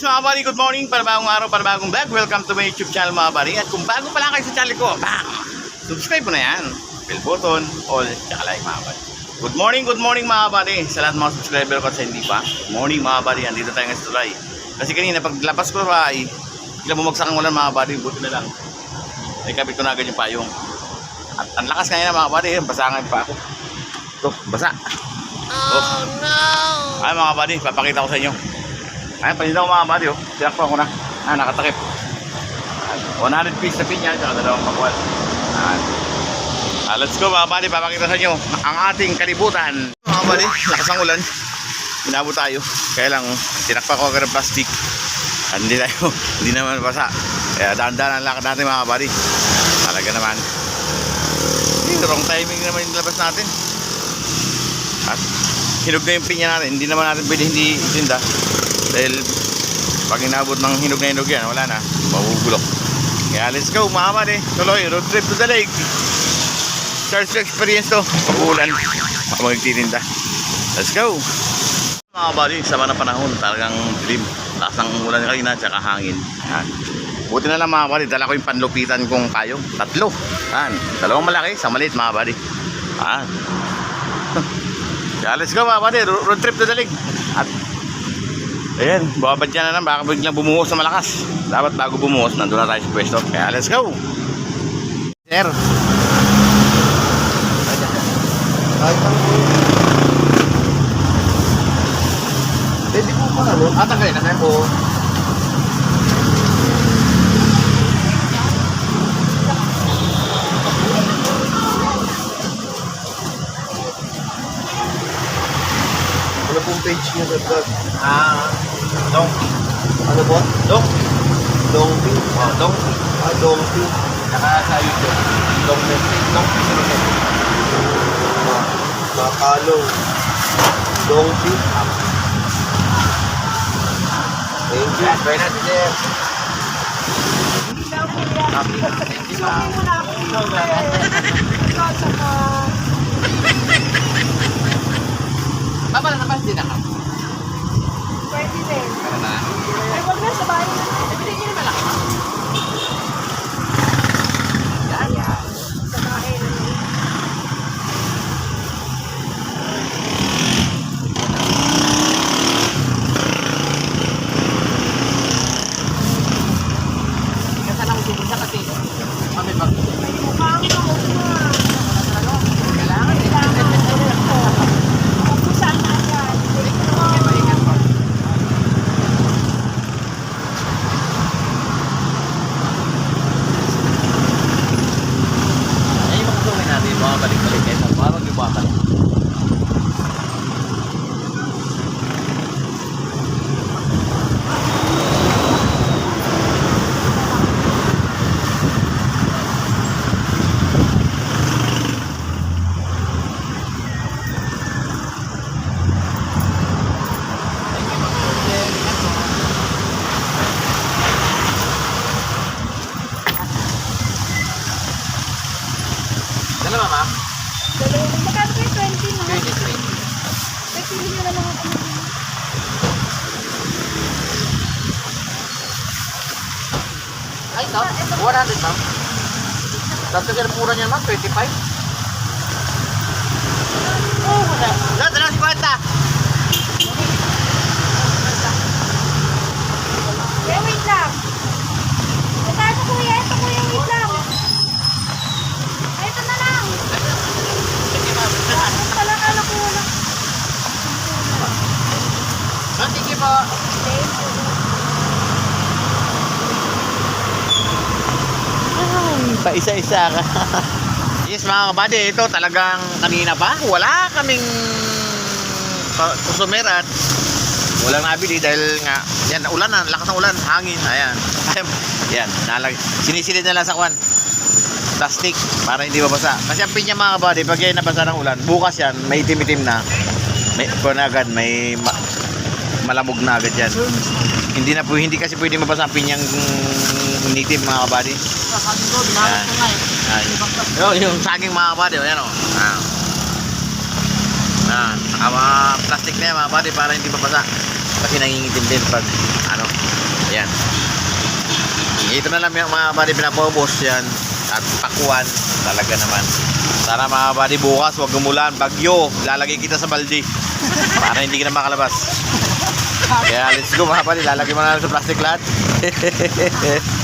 So mga buddy, good morning, para bagong araw, para bagong vlog. Welcome to my YouTube channel mga buddy. At kung bago pa lang kayo sa channel ko, bang! Subscribe mo na yan. Bell button, all, tsaka like mga buddy. Good morning, good morning mga buddy. Sa lahat mga subscriber ko at sa hindi pa. Good morning mga buddy, andito tayo ngayon sa tulay. Kasi kanina, pag labas ko pa ay, bigla bumagsak ang ulan mga buddy, buti na lang. Ay kapit ko na agad yung payong. At ang lakas kanina mga buddy, basangan pa ako. Ito, basa. Oh no! Ay mga buddy, papakita ko sa inyo. Ay, panita ko mga buddy, oh. Tinakpan ko na. Ah, nakatakip. Ayan. 100 piece na pinya, tsaka dalawang pakwal. Ayan. Ah, let's go mga buddy, papakita sa inyo ang ating kalibutan. Mga buddy, lakas ang ulan. Inabot tayo. Kaya lang, tinakpan ko agad ng plastic. Ah, hindi tayo, hindi naman basa. Kaya dahan-dahan ang lakad natin mga buddy. Talaga naman. Hindi, wrong timing naman yung labas natin. At hinog na yung pinya natin. Hindi naman natin pwede hindi itinda. Dahil pag inabot ng hinog na hinog yan, wala na. Mabubulok. Kaya let's go mga buddy. Tuloy, road trip to the lake. Charles experience to. Pag-ulan. Magtitinda. Let's go. Mga buddy, sama na panahon. Talagang dilim. Lakas ng ulan kanina, tsaka hangin. Yan. Buti na lang mga buddy, dala ko yung panlupitan kong kayong. Tatlo. Yan. Dalawang malaki, sa maliit mga buddy. Yan. Kaya let's go mga buddy, Ro- road trip to the lake. At ayan, babad na lang, baka biglang bumuhos na malakas. Dapat bago bumuhos, nandun na tayo sa pwesto. Kaya let's go! Sir, Pwede po pa ano? ah, tagay na tayo. Ano pong page niyo sa vlog? Ah, Dong. Ano po? Dong. dong Dongping. Oh, dongping. Ah, dongping. Nakakayo ko. Dongping. Dongping sa lupa. Makalong. Dongping. Thank you. Try natin, sir. Happy. Thank you, ma'am. No, ma'am. Babalang napas din ako. 30 din. Ito. 100, ma'am. Tapos ka mura niyan, ma'am. 25. Oh, wala. Dala, dala, 50. Eh, wait lang. Ito, ito kuya. Ito kuya, wait lang. Ay, ito na lang. Ano pala, kala ko wala. Ma'am, thank you po. Thank you. Pa isa-isa ka. yes mga kabady, ito talagang kanina pa, wala kaming customer at walang nabili dahil nga, yan, ulan na, lakas ng ulan, hangin, ayan. yan, nalag, sinisilid na lang sa kwan. Plastic, para hindi mabasa. Kasi ang pinya mga kabady, pag yan nabasa ng ulan, bukas yan, may itim-itim na. May, kung agad, may ma- malamog na agad yan. Hindi na po, hindi kasi pwede mapasapin yung native mga kabady. Yan. Yan. Yung, yung saging mga kabady, oh, yan o. Yan. Yan. Naka plastic na yan mga kabady para hindi mapasa. Kasi nangingitim din pag ano. Yan. Ito na lang yung mga kabady pinapobos yan. At pakuan talaga naman. Sana mga buddy bukas, huwag gumulan. Bagyo, lalagay kita sa baldi. Para hindi ka na makalabas. Kaya let's go mga pali, lalagyan mo na lang sa plastic lahat.